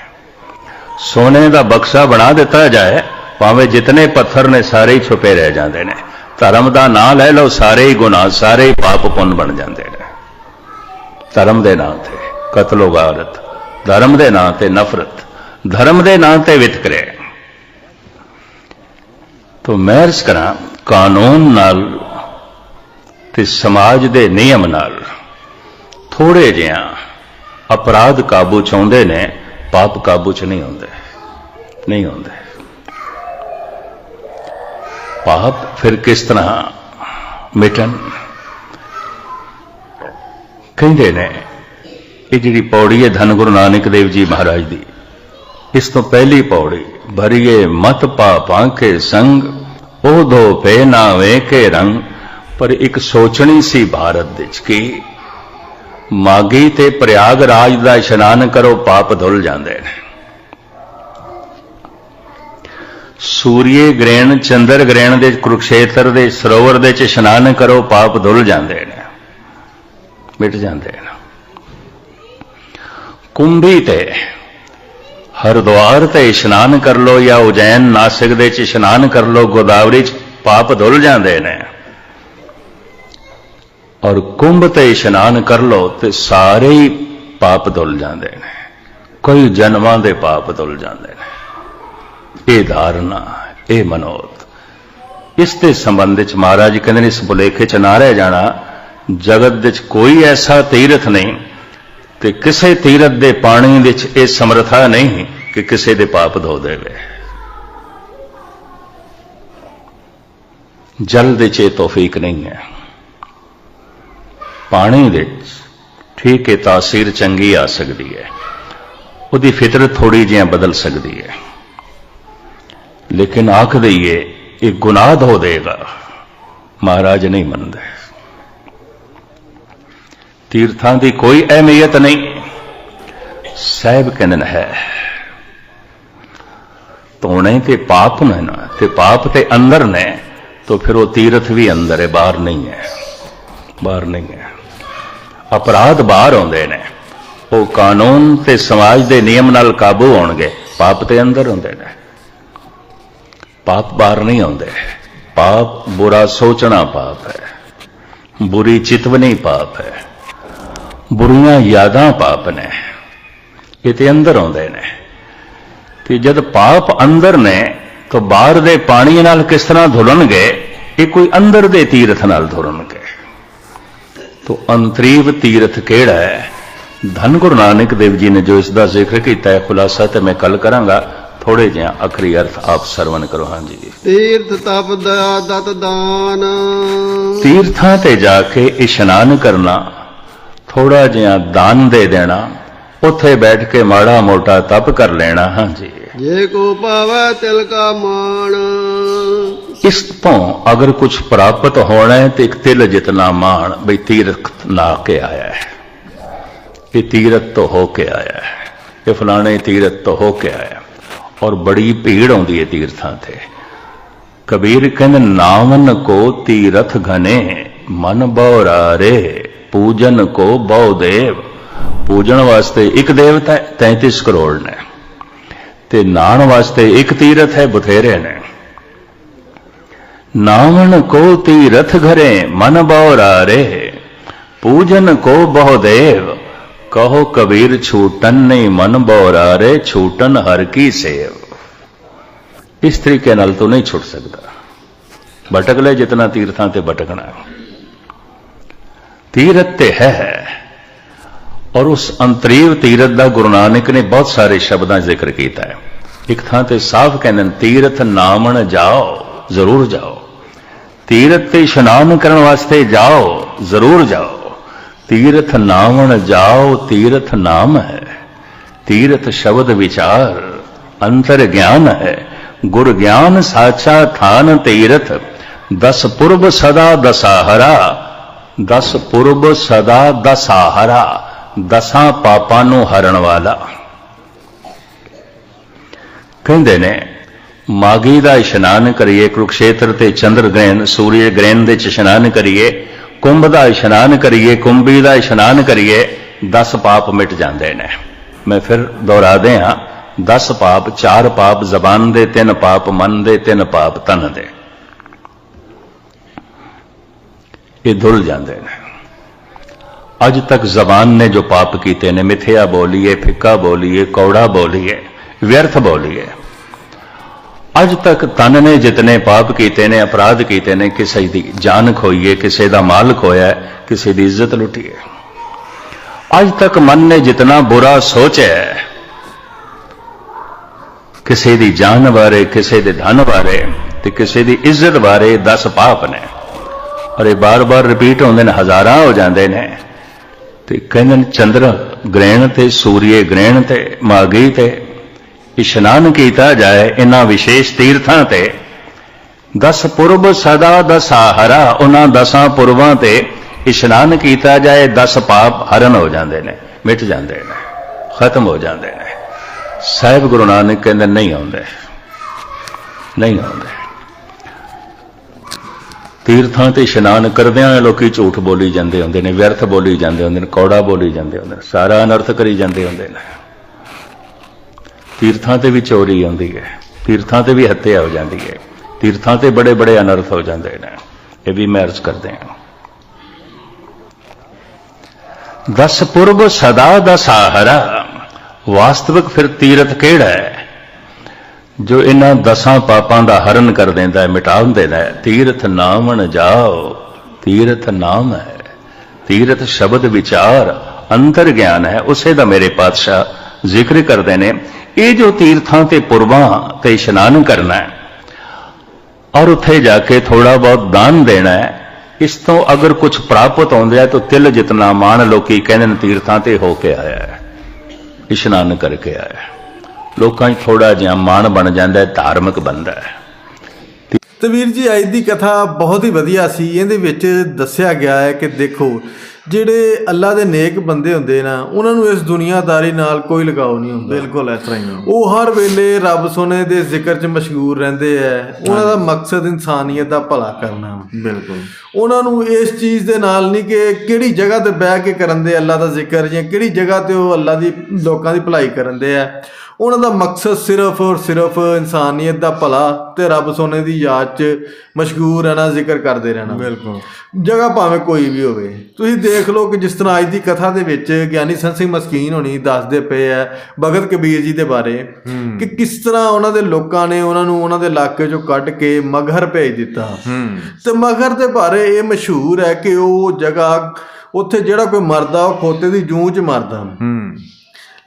ਸੋਨੇ ਦਾ ਬਕਸਾ ਬਣਾ ਦਿੱਤਾ ਜਾਏ, ਭਾਵੇਂ ਜਿਤਨੇ ਪੱਥਰ ਨੇ ਸਾਰੇ ਹੀ ਛੁਪੇ ਰਹਿ ਜਾਂਦੇ ਨੇ। ਧਰਮ ਦਾ ਨਾਂ ਲੈ ਲਓ, ਸਾਰੇ ਹੀ ਗੁਨਾਹ, ਸਾਰੇ ਹੀ ਪਾਪ ਪੁੰਨ ਬਣ ਜਾਂਦੇ ਨੇ। ਧਰਮ ਦੇ ਨਾਂ ਤੇ ਕਤਲੋ ਗਾਰਤ ਧਰਮ ਦੇ ਨਾਂ ਤੇ ਨਫ਼ਰਤ, ਧਰਮ ਦੇ ਨਾਂ ਤੇ ਵਿਤਕਰੇ। ਤੋ ਮੈਂ ਅਰਜ਼ ਕਰਾਂ, ਕਾਨੂੰਨ ਨਾਲ ਤੇ ਸਮਾਜ ਦੇ ਨਿਯਮ ਨਾਲ ਥੋੜੇ ਜਿਹਾ ਅਪਰਾਧ ਕਾਬੂ ਚ ਆਉਂਦੇ ਨੇ, ਪਾਪ ਕਾਬੂ ਚ ਨਹੀਂ ਆਉਂਦੇ ਨਹੀਂ ਆਉਂਦੇ। ਪਾਪ ਫਿਰ ਕਿਸ ਤਰ੍ਹਾਂ ਮਿਟਣ? ਕਹਿੰਦੇ ਨੇ ਇਹ ਜਿਹੜੀ ਪੌੜੀ ਹੈ ਧੰਨ ਗੁਰੂ ਨਾਨਕ ਦੇਵ ਜੀ ਮਹਾਰਾਜ ਦੀ, ਇਸ ਤੋਂ ਪਹਿਲੀ ਪੌੜੀ ਭਰੀਏ ਮਤ ਪਾਪਾਂ ਕੇ ਸੰਗ, ਉਹ ਦੋ ਪੇ ਨਾ ਵੇ ਰੰਗ, ਪਰ ਇੱਕ ਸੋਚਣੀ ਸੀ ਭਾਰਤ ਵਿੱਚ ਕਿ। ਮਾਗੀ ਤੇ ਪ੍ਰਯਾਗ ਰਾਜ ਦਾ ਇਸ਼ਨਾਨ ਕਰੋ, ਪਾਪ ਧੁੱਲ ਜਾਂਦੇ ਨੇ। ਸੂਰਯ ਗ੍ਰਹਿਣ, ਚੰਦਰ ਗ੍ਰਹਿਣ ਦੇ ਕੁਰਕਸ਼ੇਤਰ ਦੇ ਸਰੋਵਰ ਦੇ ਚ ਇਸ਼ਨਾਨ ਕਰੋ, ਪਾਪ ਧੁੱਲ ਜਾਂਦੇ ਨੇ। ਮਿਟ ਜਾਂਦੇ ਨੇ। ਕੁੰਭੀ ਤੇ। ਹਰਦੁਆਰ ਤੇ ਇਸ਼ਨਾਨ ਕਰ ਲੋ ਜਾਂ ਉਜੈਨ ਨਾਸਿਕ ਦੇ ਚ ਇਸ਼ਨਾਨ ਕਰ ਲੋ ਗੋਦਾਵਰੀ ਚ ਪਾਪ ਧੁੱਲ ਜਾਂਦੇ ਨੇ। ਔਰ ਕੁੰਭ ਤੇ ਇਸ਼ਨਾਨ ਕਰ ਲੋ ਤੇ ਸਾਰੇ ਹੀ ਪਾਪ ਧੁੱਲ ਜਾਂਦੇ ਨੇ। ਕੋਈ ਜਨਮਾਂ ਦੇ ਪਾਪ ਧੁੱਲ ਜਾਂਦੇ ਨੇ। ਇਹ ਧਾਰਨਾ, ਇਹ ਮਨੋਤ ਇਸ ਦੇ ਸੰਬੰਧ ਵਿੱਚ ਮਹਾਰਾਜ ਕਹਿੰਦੇ ਨੇ, ਇਸ ਬੁਲੇਖੇ ਚ ਨਾ ਰਹਿ ਜਾਣਾ। ਜਗਤ ਵਿੱਚ ਕੋਈ ਐਸਾ ਤੀਰਥ ਨਹੀਂ ਤੇ ਕਿਸੇ ਤੀਰਥ ਦੇ ਪਾਣੀ ਵਿੱਚ ਇਹ ਸਮਰਥਾ ਨਹੀਂ ਕਿ ਕਿਸੇ ਦੇ ਪਾਪ ਧੋ ਦੇਵੇ। ਜਲ ਦੇ ਚ ਇਹ ਤੌਫੀਕ ਨਹੀਂ ਹੈ। ਪਾਣੀ ਵਿੱਚ ਠੀਕ ਹੈ ਤਾਸੀਰ ਚੰਗੀ ਆ ਸਕਦੀ ਹੈ। ਉਹਦੀ ਫਿਤਰਤ ਥੋੜੀ ਜਿਹੀ ਬਦਲ ਸਕਦੀ ਹੈ। ਲੇਕਿਨ ਆਖ ਦਈਏ, ਇਹ ਗੁਨਾਹ ਧੋ ਦੇਗਾ। ਮਹਾਰਾਜ ਨਹੀਂ ਮੰਨਦੇ। ਤੀਰਥਾਂ ਦੀ ਕੋਈ ਅਹਿਮੀਅਤ ਨਹੀਂ। ਸਹਿਬ ਕਹਿੰਦੇ ਹੈ। ਧੋਣੇ ਤੇ ਪਾਪ ਨੇ ਨਾ, ਤੇ ਪਾਪ ਤੇ ਅੰਦਰ ਨੇ, ਤਾਂ ਫਿਰ ਉਹ ਤੀਰਥ ਵੀ ਅੰਦਰ ਹੈ, ਬਾਹਰ ਨਹੀਂ ਹੈ। ਬਾਹਰ ਨਹੀਂ ਹੈ। ਅਪਰਾਧ ਬਾਹਰ ਆਉਂਦੇ ਨੇ। ਉਹ ਕਾਨੂੰਨ ਤੇ ਸਮਾਜ ਦੇ ਨਿਯਮ ਨਾਲ ਕਾਬੂ ਹੋਣਗੇ, ਪਾਪ ਤੇ ਅੰਦਰ ਹੁੰਦੇ ਨੇ। ਪਾਪ ਬਾਹਰ ਨਹੀਂ ਆਉਂਦੇ। ਪਾਪ ਬੁਰਾ ਸੋਚਣਾ ਪਾਪ ਹੈ। ਬੁਰੀ ਚਿਤਵਨੀ ਪਾਪ ਹੈ। ਬੁਰੀਆਂ ਯਾਦਾਂ ਪਾਪ ਨੇ ਇਹ ਤੇ ਅੰਦਰ ਆਉਂਦੇ ਨੇ। ਤੇ ਜਦ ਪਾਪ ਅੰਦਰ ਨੇ ਤਾਂ ਬਾਹਰ ਦੇ ਪਾਣੀ ਨਾਲ ਕਿਸ ਤਰ੍ਹਾਂ ਧੁਲਣਗੇ ਇਹ ਕੋਈ ਅੰਦਰ ਦੇ ਤੀਰਥ ਨਾਲ ਧੁਲਣਗੇ। ਤੋ ਅੰਤਰੀਵ ਤੀਰਥ ਕਿਹੜਾ ਹੈ? ਧੰਨ ਗੁਰੂ ਨਾਨਕ ਦੇਵ ਜੀ ਨੇ ਜੋ ਇਸ ਦਾ ਜ਼ਿਕਰ ਕੀਤਾ ਹੈ ਖੁਲਾਸਾ ਤੇ ਮੈਂ ਕੱਲ ਕਰਾਂਗਾ। ਥੋੜੇ ਜਿਹਾ ਅਖਰੀ ਅਰਥ ਆਪ ਸਰਵਨ ਕਰੋ ਹਾਂਜੀ ਤੀਰਥ ਤਪ ਦਇਆ ਦਤ ਦਾਨ। ਤੀਰਥਾਂ ਤੇ ਜਾ ਕੇ ਇਸ਼ਨਾਨ ਕਰਨਾ ਥੋੜਾ ਜਿਹਾ ਦਾਨ ਦੇ ਦੇਣਾ ਉੱਥੇ ਬੈਠ ਕੇ ਮਾੜਾ ਮੋਟਾ ਤਪ ਕਰ ਲੈਣਾ ਹਾਂਜੀ। ਜੇ ਕੋ ਪਾਵੈ ਤਿਲ ਕਾ ਮਾਣ। ਇਸ ਤੋਂ ਅਗਰ ਕੁਝ ਪ੍ਰਾਪਤ ਹੋਣਾ ਹੈ ਤੇ ਇੱਕ ਤਿਲ ਜਿਤਨਾ ਮਾਣ ਬਈ ਤੀਰਥ ਨਾ ਕੇ ਆਇਆ ਹੈ। ਇਹ ਤੀਰਥ ਤੋਂ ਹੋ ਕੇ ਆਇਆ ਹੈ। ਇਹ ਫਲਾਣੇ ਤੀਰਥ ਤੋਂ ਹੋ ਕੇ ਆਇਆ। ਔਰ ਬੜੀ ਭੀੜ ਆਉਂਦੀ ਹੈ ਤੀਰਥਾਂ ਤੇ। ਕਬੀਰ ਕਹਿੰਦੇ ਨਾਮਨ ਕੋ ਤੀਰਥ ਘਨੇ ਮਨ ਬਉਰਾਰੇ ਪੂਜਨ ਕੋ ਬਹੁ ਦੇਵ। ਪੂਜਣ ਵਾਸਤੇ ਇੱਕ ਦੇਵਤਾ ਹੈ, 33 ਕਰੋੜ ਨੇ। ਤੇ ਨਾਣ ਵਾਸਤੇ ਇੱਕ ਤੀਰਥ ਹੈ ਬਥੇਰੇ ਨੇ। ਨਾਵਣ ਕੋ ਤੀਰਥ ਘਰੇ ਮਨ ਬਉਰਾਰੇ ਪੂਜਨ ਕੋ ਬਹੁਦੇਵ ਕਹੋ ਕਬੀਰ ਛੂਟਨ ਨਹੀਂ ਮਨ ਬਉਰਾਰੇ ਛੂਟਨ ਹਰ ਕੀ ਸੇਵ। ਇਸ ਤਰੀਕੇ ਨਾਲ ਤੂੰ ਨਹੀਂ ਛੁੱਟ ਸਕਦਾ। ਭਟਕ ਲੈ ਜਿਤਨਾ ਤੀਰਥਾਂ ਤੇ ਭਟਕਣਾ ਤੀਰਥ ਤੇ ਹੈ। ਔਰ ਉਸ ਅੰਤਰੀਵ ਤੀਰਥ ਦਾ ਗੁਰੂ ਨਾਨਕ ਨੇ ਬਹੁਤ ਸਾਰੇ ਸ਼ਬਦਾਂ ਜ਼ਿਕਰ ਕੀਤਾ ਹੈ। ਇੱਕ ਥਾਂ ਤੇ ਸਾਫ਼ ਕਹਿੰਦੇ ਤੀਰਥ ਨਾਮਣ ਜਾਓ, ਜ਼ਰੂਰ ਜਾਓ। ਤੀਰਥ ਤੇ ਇਸ਼ਨਾਨ ਕਰਨ ਵਾਸਤੇ ਜਾਓ, ਜ਼ਰੂਰ ਜਾਓ। ਤੀਰਥ ਨਾਮਣ ਜਾਓ, ਤੀਰਥ ਨਾਮ ਹੈ। ਤੀਰਥ ਸ਼ਬਦ ਵਿਚਾਰ ਅੰਤਰ ਗਿਆਨ ਹੈ। ਗੁਰ ਗਿਆਨ ਸਾਚਾ ਥਾਨ ਤੀਰਥ, ਦਸ ਪੁਰਬ ਸਦਾ ਦਸਾਹਰਾ। ਦਸ ਪੁਰਬ ਸਦਾ ਦਸਾਹਰਾ, ਦਸਾਂ ਪਾਪਾਂ ਨੂੰ ਹਰਨ ਵਾਲਾ। ਕਹਿੰਦੇ ਨੇ, ਮਾਗੀ ਦਾ ਇਸ਼ਨਾਨ ਕਰੀਏ, ਕੁਰਕਸ਼ੇਤਰ ਤੇ ਚੰਦਰ ਗ੍ਰਹਿਣ, ਸੂਰਜ ਗ੍ਰਹਿਣ ਦੇ ਵਿੱਚ ਇਸ਼ਨਾਨ ਕਰੀਏ, ਕੁੰਭ ਦਾ ਇਸ਼ਨਾਨ ਕਰੀਏ, ਕੁੰਭੀ ਦਾ ਇਸ਼ਨਾਨ ਕਰੀਏ 10 ਪਾਪ ਮਿਟ ਜਾਂਦੇ ਨੇ। ਮੈਂ ਫਿਰ ਦੁਹਰਾਦੇ ਹਾਂ 10 ਪਾਪ, ਚਾਰ ਪਾਪ ਜ਼ਬਾਨ ਦੇ, ਤਿੰਨ ਪਾਪ ਮਨ ਦੇ, ਤਿੰਨ ਪਾਪ ਤਨ ਦੇ। ਇਹ ਧੁਲ ਜਾਂਦੇ ਨੇ। ਅੱਜ ਤੱਕ ਜ਼ਬਾਨ ਨੇ ਜੋ ਪਾਪ ਕੀਤੇ ਨੇ ਮਿਥਿਆ ਬੋਲੀਏ ਫਿੱਕਾ ਬੋਲੀਏ ਕੌੜਾ ਬੋਲੀਏ ਵਿਅਰਥ ਬੋਲੀਏ। ਅੱਜ ਤੱਕ ਤਨ ਨੇ ਜਿਤਨੇ ਪਾਪ ਕੀਤੇ ਨੇ ਅਪਰਾਧ ਕੀਤੇ ਨੇ ਕਿਸੇ ਦੀ ਜਾਨ ਖੋਈਏ ਕਿਸੇ ਦਾ ਮਾਲ ਖੋਇਆ ਕਿਸੇ ਦੀ ਇੱਜ਼ਤ ਲੁੱਟੀਏ। ਅੱਜ ਤੱਕ ਮਨ ਨੇ ਜਿਤਨਾ ਬੁਰਾ ਸੋਚਿਆ ਹੈ, ਕਿਸੇ ਦੀ ਜਾਨ ਬਾਰੇ ਕਿਸੇ ਦੇ ਧਨ ਬਾਰੇ ਤੇ ਕਿਸੇ ਦੀ ਇੱਜ਼ਤ ਬਾਰੇ 10 ਪਾਪ ਨੇ। ਔਰ ਇਹ ਬਾਰ-ਬਾਰ ਰਿਪੀਟ ਹੁੰਦੇ ਨੇ, ਹਜ਼ਾਰਾਂ ਹੋ ਜਾਂਦੇ ਨੇ। ਤੇ ਕਹਿੰਦੇ ਨੇ, ਚੰਦਰ ਗ੍ਰਹਿਣ ਤੇ, ਸੂਰਯ ਗ੍ਰਹਿਣ ਤੇ ਮਾਗੀ ਤੇ, ਇਸ਼ਨਾਨ ਕੀਤਾ ਜਾਏ ਇਹਨਾਂ ਵਿਸ਼ੇਸ਼ ਤੀਰਥਾਂ ਤੇ। ਦਸ ਪੁਰਬ ਸਦਾ ਦਸਾਹਰਾ ਉਹਨਾਂ ਦਸਾਂ ਪੁਰਬਾਂ ਤੇ ਇਸ਼ਨਾਨ ਕੀਤਾ ਜਾਏ, ਦਸ ਪਾਪ ਹਰਨ ਹੋ ਜਾਂਦੇ ਨੇ, ਮਿਟ ਜਾਂਦੇ ਨੇ, ਖਤਮ ਹੋ ਜਾਂਦੇ ਨੇ। ਸਾਹਿਬ ਗੁਰੂ ਨਾਨਕ ਕਹਿੰਦੇ, ਨਹੀਂ ਆਉਂਦੇ ਨਹੀਂ ਆਉਂਦੇ। ਤੀਰਥਾਂ ਤੇ ਇਸ਼ਨਾਨ ਕਰਦਿਆਂ ਲੋਕੀ ਝੂਠ ਬੋਲੀ ਜਾਂਦੇ ਹੁੰਦੇ ਨੇ, ਵਿਅਰਥ ਬੋਲੀ ਜਾਂਦੇ ਹੁੰਦੇ ਨੇ, ਕੌੜਾ ਬੋਲੀ ਜਾਂਦੇ ਹੁੰਦੇ ਨੇ, ਸਾਰਾ ਅਨਰਥ ਕਰੀ ਜਾਂਦੇ ਹੁੰਦੇ ਨੇ। ਤੀਰਥਾਂ ਤੇ ਵੀ ਚੋਰੀ ਆਉਂਦੀ ਹੈ, ਤੀਰਥਾਂ ਤੇ ਵੀ ਹੱਤਿਆ ਹੋ ਜਾਂਦੀ ਹੈ, ਤੀਰਥਾਂ ਤੇ ਬੜੇ ਬੜੇ ਅਨਰਥ ਹੋ ਜਾਂਦੇ ਨੇ, ਇਹ ਵੀ ਮੈਂ ਅਰਜ਼ ਕਰਦੇ ਹਾਂ। ਦਸ ਪੁਰਬ ਸਦਾ ਦਸਾਹਰਾ ਵਾਸਤਵਿਕ ਫਿਰ ਤੀਰਥ ਕਿਹੜਾ ਹੈ? ਜੋ ਇਹਨਾਂ ਦਸਾਂ ਪਾਪਾਂ ਦਾ ਹਰਨ ਕਰ ਦਿੰਦਾ ਹੈ, ਮਿਟਾ ਦਿੰਦਾ ਹੈ, ਤੀਰਥ ਨਾਮਣ ਜਾਓ, ਤੀਰਥ ਨਾਮ ਹੈ, ਤੀਰਥ ਸ਼ਬਦ ਵਿਚਾਰ, ਅੰਤਰ ਗਿਆਨ ਹੈ, ਉਸੇ ਦਾ ਮੇਰੇ ਪਾਤਸ਼ਾਹ ਜ਼ਿਕਰ ਕਰਦੇ ਨੇ। ਇਹ ਜੋ ਤੀਰਥਾਂ ਤੇ ਪੁਰਬਾਂ ਤੇ ਇਸ਼ਨਾਨ ਕਰਨਾ ਹੈ, ਔਰ ਉੱਥੇ ਜਾ ਕੇ ਥੋੜਾ ਬਹੁਤ ਦਾਨ ਦੇਣਾ ਹੈ, ਇਸ ਤੋਂ ਅਗਰ ਕੁਝ ਪ੍ਰਾਪਤ ਹੁੰਦਾ ਹੈ, ਤਾਂ ਤਿਲ ਜਿਤਨਾ ਮਾਣ ਲੋਕੀ ਕਹਿੰਦੇ ਨੇ ਤੀਰਥਾਂ ਤੇ ਹੋ ਕੇ ਆਇਆ ਹੈ, ਇਸ਼ਨਾਨ ਕਰਕੇ ਆਇਆ ਹੈ। ਲੋਕਾਂ 'ਚ ਥੋੜਾ ਜਿਹਾ ਮਾਣ ਬਣ ਜਾਂਦਾ ਹੈ ਧਾਰਮਿਕ ਬਣਦਾ ਹੈ। ਤੇ ਵੀਰ ਜੀ ਅੱਜ ਦੀ ਕਥਾ ਬਹੁਤ ਹੀ ਵਧੀਆ ਸੀ। ਇਹਦੇ ਵਿੱਚ ਦੱਸਿਆ ਗਿਆ ਹੈ ਕਿ ਦੇਖੋ ਜਿਹੜੇ ਅੱਲਾ ਦੇ ਨੇਕ ਬੰਦੇ ਹੁੰਦੇ ਨਾ ਉਹਨਾਂ ਨੂੰ ਇਸ ਦੁਨੀਆਦਾਰੀ ਨਾਲ ਕੋਈ ਲਗਾਓ ਨਹੀਂ ਹੁੰਦਾ। ਬਿਲਕੁਲ ਇਸ ਤਰ੍ਹਾਂ ਹੀ। ਉਹ ਹਰ ਵੇਲੇ ਰੱਬ ਸੋਨੇ ਦੇ ਜ਼ਿਕਰ 'ਚ ਮਸ਼ਗੂਲ ਰਹਿੰਦੇ ਐ ਉਹਨਾਂ ਦਾ ਮਕਸਦ ਇਨਸਾਨੀਅਤ ਦਾ ਭਲਾ ਕਰਨਾ ਬਿਲਕੁਲ। ਉਹਨਾਂ ਨੂੰ ਇਸ ਚੀਜ਼ ਦੇ ਨਾਲ ਨਹੀਂ ਕਿ ਕਿਹੜੀ ਜਗ੍ਹਾ ਤੇ ਬਹਿ ਕੇ ਕਰਨ ਦੇ ਅੱਲਾ ਦਾ ਜ਼ਿਕਰ ਜਾਂ ਕਿਹੜੀ ਜਗ੍ਹਾ ਤੇ ਉਹ ਅੱਲਾ ਦੀ ਲੋਕਾਂ ਦੀ ਭਲਾਈ ਕਰਨ ਦੇ ਆ। ਉਹਨਾਂ ਦਾ ਮਕਸਦ ਸਿਰਫ ਔਰ ਸਿਰਫ ਇਨਸਾਨੀਅਤ ਦਾ ਭਲਾ ਤੇ ਰੱਬ ਸੋਨੇ ਦੀ ਯਾਦ 'ਚ ਮਸ਼ਗੂਰ ਰਹਿਣਾ ਜ਼ਿਕਰ ਕਰਦੇ ਰਹਿਣਾ। ਬਿਲਕੁਲ। ਜਗ੍ਹਾ ਭਾਵੇਂ ਕੋਈ ਵੀ ਹੋਵੇ। ਤੁਸੀਂ ਦੇਖ ਲਓ ਕਿ ਜਿਸ ਤਰ੍ਹਾਂ ਅੱਜ ਦੀ ਕਥਾ ਦੇ ਵਿੱਚ ਗਿਆਨੀ ਸੰਤ ਸਿੰਘ ਮਸਕੀਨ ਹੋਣੀ ਦੱਸਦੇ ਪਏ ਆ ਭਗਤ ਕਬੀਰ ਜੀ ਦੇ ਬਾਰੇ ਕਿ ਕਿਸ ਤਰ੍ਹਾਂ ਉਹਨਾਂ ਦੇ ਲੋਕਾਂ ਨੇ ਉਹਨਾਂ ਨੂੰ ਉਹਨਾਂ ਦੇ ਇਲਾਕੇ ਚੋਂ ਕੱਢ ਕੇ ਮਗਹਰ ਭੇਜ ਦਿੱਤਾ। ਤੇ ਮਗਰ ਦੇ ਬਾਰੇ ਇਹ ਮਸ਼ਹੂਰ ਹੈ ਕਿ ਉਹ ਜਗ੍ਹਾ ਉੱਥੇ ਜਿਹੜਾ ਕੋਈ ਮਰਦਾ ਉਹ ਖੋਤੇ ਦੀ ਜੂੰ 'ਚ ਮਰਦਾ। ਹੂੰ।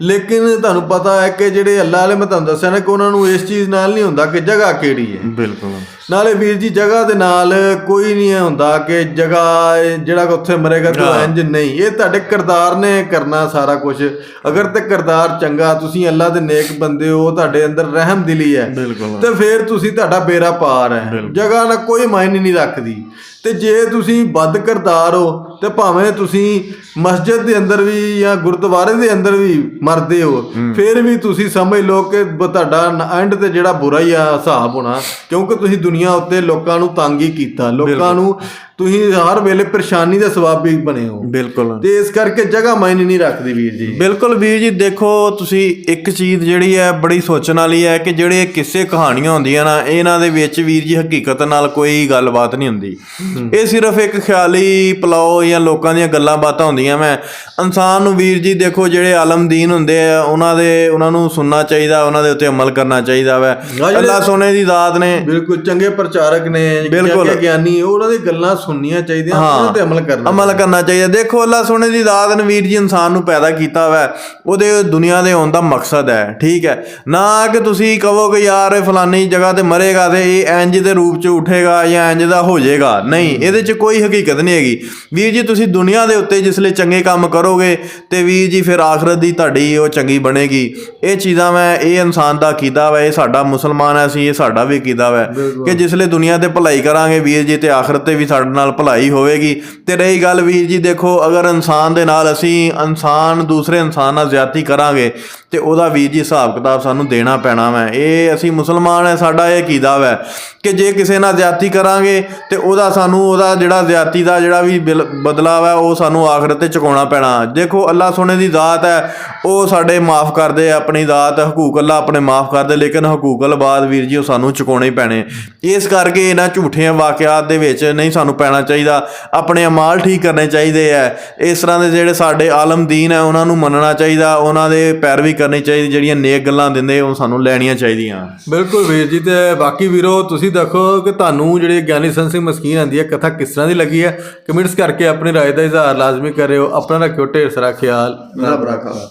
ਲੇਕਿਨ ਤੁਹਾਨੂੰ ਪਤਾ ਹੈ ਕਿ ਜਿਹੜੇ ਅੱਲਾਹ ਵਾਲੇ ਮੈਂ ਤੁਹਾਨੂੰ ਦੱਸਿਆ ਨਾ ਕਿ ਉਹਨਾਂ ਨੂੰ ਇਸ ਚੀਜ਼ ਨਾਲ ਨਹੀਂ ਹੁੰਦਾ ਕਿ ਜਗ੍ਹਾ ਕਿਹੜੀ ਹੈ। ਬਿਲਕੁਲ। ਨਾਲੇ ਵੀਰ ਜੀ ਜਗ੍ਹਾ ਦੇ ਨਾਲ ਕੋਈ ਨਹੀਂ ਹੁੰਦਾ ਕਿ ਜਗ੍ਹਾ ਜਿਹੜਾ ਉੱਥੇ ਮਰੇਗਾ ਤੇ ਇੰਜ ਨਹੀਂ। ਇਹ ਤੁਹਾਡੇ ਕਿਰਦਾਰ ਨੇ ਕਰਨਾ ਸਾਰਾ ਕੁਝ ਅਗਰ ਤੇ ਕਿਰਦਾਰ ਚੰਗਾ ਤੁਸੀਂ ਅੱਲਾ ਦੇ ਨੇਕ ਬੰਦੇ ਹੋ ਤੁਹਾਡੇ ਅੰਦਰ ਰਹਿਮ ਦਿਲੀ ਹੈ। ਤੇ ਫਿਰ ਤੁਸੀਂ ਤੁਹਾਡਾ ਬੇੜਾ ਪਾਰ ਹੈ। ਜਗ੍ਹਾ ਨਾਲ ਕੋਈ ਮਾਇਨੇ ਨਹੀਂ ਰੱਖਦੀ। ਤੇ ਜੇ ਤੁਸੀਂ ਬਦ ਕਿਰਦਾਰ ਹੋ ਤੇ ਭਾਵੇਂ ਤੁਸੀਂ ਮਸਜਿਦ ਦੇ ਅੰਦਰ ਵੀ ਜਾਂ ਗੁਰਦੁਆਰੇ ਦੇ ਅੰਦਰ ਵੀ ਮਰਦੇ ਹੋ ਫਿਰ ਵੀ ਤੁਸੀਂ ਸਮਝ ਲਓ ਕਿ ਤੁਹਾਡਾ ਐਂਡ ਤੇ ਜਿਹੜਾ ਬੁਰਾ ਹੀ ਆ ਹਿਸਾਬ ਹੋਣਾ। ਕਿਉਂਕਿ ਤੁਸੀਂ ਦੁਨੀਆ ਉੱਤੇ ਲੋਕਾਂ ਨੂੰ ਤੰਗ ਹੀ ਕੀਤਾ ਲੋਕਾਂ ਨੂੰ ਤੁਸੀਂ ਹਰ ਵੇਲੇ ਪਰੇਸ਼ਾਨੀ ਦੇ ਸਵਾਬੀ ਬਣੇ ਹੋ। ਬਿਲਕੁਲ। ਤੇ ਇਸ ਕਰਕੇ ਜਗ੍ਹਾ ਮਾਇਨੇ ਨਹੀਂ ਰੱਖਦੀ ਵੀਰ ਜੀ। ਬਿਲਕੁਲ ਵੀਰ ਜੀ ਦੇਖੋ ਤੁਸੀਂ ਇੱਕ ਚੀਜ਼ ਜਿਹੜੀ ਹੈ ਬੜੀ ਸੋਚਣ ਵਾਲੀ ਹੈ ਕਿ ਜਿਹੜੇ ਕਿੱਸੇ ਕਹਾਣੀਆਂ ਹੁੰਦੀਆਂ ਨਾ ਇਹਨਾਂ ਦੇ ਵਿੱਚ ਵੀਰ ਜੀ ਹਕੀਕਤ ਨਾਲ ਕੋਈ ਗੱਲਬਾਤ ਨਹੀਂ ਹੁੰਦੀ। ਇਹ ਸਿਰਫ ਇੱਕ ਖਿਆਲੀ ਪਲਾਓ ਜਾਂ ਲੋਕਾਂ ਦੀਆਂ ਗੱਲਾਂ ਬਾਤਾਂ ਹੁੰਦੀਆਂ ਮੈਂ। ਇਨਸਾਨ ਨੂੰ ਵੀਰ ਜੀ ਦੇਖੋ ਜਿਹੜੇ ਆਲਮਦੀਨ ਹੁੰਦੇ ਆ ਉਹਨਾਂ ਦੇ ਉਹਨਾਂ ਨੂੰ ਸੁਣਨਾ ਚਾਹੀਦਾ ਉਹਨਾਂ ਦੇ ਉੱਤੇ ਅਮਲ ਕਰਨਾ ਚਾਹੀਦਾ ਵੈ। ਅੱਲਾ ਸੋਨੇ ਦੀ ਦਾਤ ਨੇ। ਬਿਲਕੁਲ ਚੰਗੇ ਪ੍ਰਚਾਰਕ ਨੇ ਗਿਆਨੀ ਉਹਨਾਂ ਦੀ ਗੱਲਾਂ ਸੁਣਨੀਆਂ ਚਾਹੀਦੀਆਂ ਉਹਨਾਂ ਤੇ ਅਮਲ ਕਰਨਾ ਅਮਲ ਕਰਨਾ ਚਾਹੀਦਾ। ਦੇਖੋ ਅੱਲਾ ਸੋਨੇ ਦੀ ਦਾਤ ਨੇ ਵੀਰ ਜੀ ਇਨਸਾਨ ਨੂੰ ਪੈਦਾ ਕੀਤਾ ਵੈ ਉਹਦੇ ਦੁਨੀਆ ਦੇ ਆਉਣ ਦਾ ਮਕਸਦ ਹੈ ਠੀਕ ਹੈ। ਨਾ ਕਿ ਤੁਸੀਂ ਕਹੋ ਕਿ ਯਾਰ ਇਹ ਫਲਾਨੀ ਜਗ੍ਹਾ ਤੇ ਮਰੇਗਾ ਤੇ ਇਹ ਇੰਜ ਦੇ ਰੂਪ ਚ ਉੱਠੇਗਾ ਜਾਂ ਇੰਜ ਦਾ ਹੋ ਜਾਏਗਾ। ਨਹੀਂ ਇਹਦੇ ਚ ਕੋਈ ਹਕੀਕਤ ਨਹੀਂ ਹੈਗੀ। ਵੀਰ ਜੀ ਤੁਸੀਂ ਦੁਨੀਆ ਦੇ ਉੱਤੇ ਜਿਸਲੇ ਚੰਗੇ ਕੰਮ ਕਰੋਗੇ ਤੇ ਵੀਰ ਜੀ ਫਿਰ ਆਖਰਤ ਦੀ ਤੁਹਾਡੀ ਉਹ ਚੰਗੀ ਬਣੇਗੀ। ਇਹ ਚੀਜ਼ਾਂ ਮੈਂ ਇਹ ਇਨਸਾਨ ਦਾ ਕੀਦਾ ਵਾ ਇਹ ਸਾਡਾ ਮੁਸਲਮਾਨ ਹੈ ਸੀ ਇਹ ਸਾਡਾ ਵੀ ਕੀਦਾ ਵਾ। ਕਿ ਜਿਸਲੇ ਦੁਨੀਆ ਤੇ ਭਲਾਈ ਕਰਾਂਗੇ ਵੀਰ ਜੀ ਤੇ ਆਖਰਤ ਤੇ ਵੀ ਸਾਡੇ ਨਾਲ ਭਲਾਈ ਹੋਵੇਗੀ। ਤੇ ਰਹੀ ਗੱਲ ਵੀਰ ਜੀ, ਦੇਖੋ, ਅਗਰ ਇਨਸਾਨ ਦੇ ਨਾਲ ਅਸੀਂ ਇਨਸਾਨ, ਦੂਸਰੇ ਇਨਸਾਨ ਨਾਲ ਜ਼ਿਆਤੀ ਕਰਾਂਗੇ, ਤੇ ਉਹਦਾ ਵੀਰ ਜੀ ਹਿਸਾਬ ਕਿਤਾਬ ਸਾਨੂੰ ਦੇਣਾ ਪੈਣਾ ਵਾ। ਇਹ ਅਸੀਂ ਮੁਸਲਮਾਨ ਹੈ ਸਾਡਾ ਇਹ ਕੀਦਾ ਵੈ ਕਿ ਜੇ ਕਿਸੇ ਨਾਲ ਜ਼ਿਆਦਤੀ ਕਰਾਂਗੇ, ਤੇ ਉਹਦਾ ਸਾਨੂੰ, ਉਹਦਾ ਜਿਹੜਾ ਜ਼ਿਆਤੀ ਦਾ ਜਿਹੜਾ ਵੀ ਬਿਲ- ਬਦਲਾ ਵਾ, ਉਹ ਸਾਨੂੰ ਆਖਰਤ ਤੇ ਚੁਕਾਉਣਾ ਪੈਣਾ। ਦੇਖੋ, ਅੱਲਾ ਸੋਨੇ ਦੀ ਦਾਤ ਹੈ, ਉਹ ਸਾਡੇ ਮਾਫ ਕਰਦੇ ਆਪਣੀ ਦਾਤ ਹਕੂਕ ਅੱਲਾ ਆਪਣੇ ਮਾਫ ਕਰਦੇ, ਲੇਕਿਨ ਹਕੂਕ ਅਲ ਬਾਦ ਵੀਰ ਜੀ, ਉਹ ਸਾਨੂੰ ਚੁਕਾਉਣੇ ਪੈਣੇ। ਇਸ ਕਰਕੇ ਇਹਨਾਂ ਝੂਠੀਆਂ ਵਾਕਿਆਤ ਦੇ ਵਿੱਚ ਨਹੀਂ ਸਾਨੂੰ ਪੈਣਾ ਚਾਹੀਦਾ ਆਪਣੇ ਅਮਾਲ ਠੀਕ ਕਰਨੇ ਚਾਹੀਦੇ ਆ ਇਸ ਤਰ੍ਹਾਂ ਦੇ ਜਿਹੜੇ ਸਾਡੇ ਆਲਮ ਦੀਨ ਹੈ ਉਹਨਾਂ ਨੂੰ ਮੰਨਣਾ ਚਾਹੀਦਾ ਉਹਨਾਂ ਦੇ ਪੈਰਵੀ ਕਰਨੀ ਚਾਹੀਦੀ ਜਿਹੜੀਆਂ ਨੇਕ ਗੱਲਾਂ ਦਿੰਦੇ ਉਹ ਸਾਨੂੰ ਲੈਣੀਆਂ ਚਾਹੀਦੀਆਂ ਬਿਲਕੁਲ ਵੀਰ ਜੀ ਤੇ ਬਾਕੀ ਵੀਰੋ ਤੁਸੀਂ ਦੇਖੋ ਕਿ ਤੁਹਾਨੂੰ ਜਿਹੜੇ ਗਿਆਨੀ ਸੰਤ ਸਿੰਘ ਮਸਕੀਨ ਆਂਦੀ ਹੈ ਕਥਾ ਕਿਸ ਤਰ੍ਹਾਂ ਦੀ ਲੱਗੀ ਹੈ ਕਮੈਂਟਸ ਕਰਕੇ ਆਪਣੀ رائے ਦਾ ਇਜ਼ਹਾਰ ਲਾਜ਼ਮੀ ਕਰਿਓ ਆਪਣਾ ਰੱਖਿਓ ਢੇਰ ਸਾਰਾ ਖਿਆਲ ਰੱਬ ਰਾਖਾ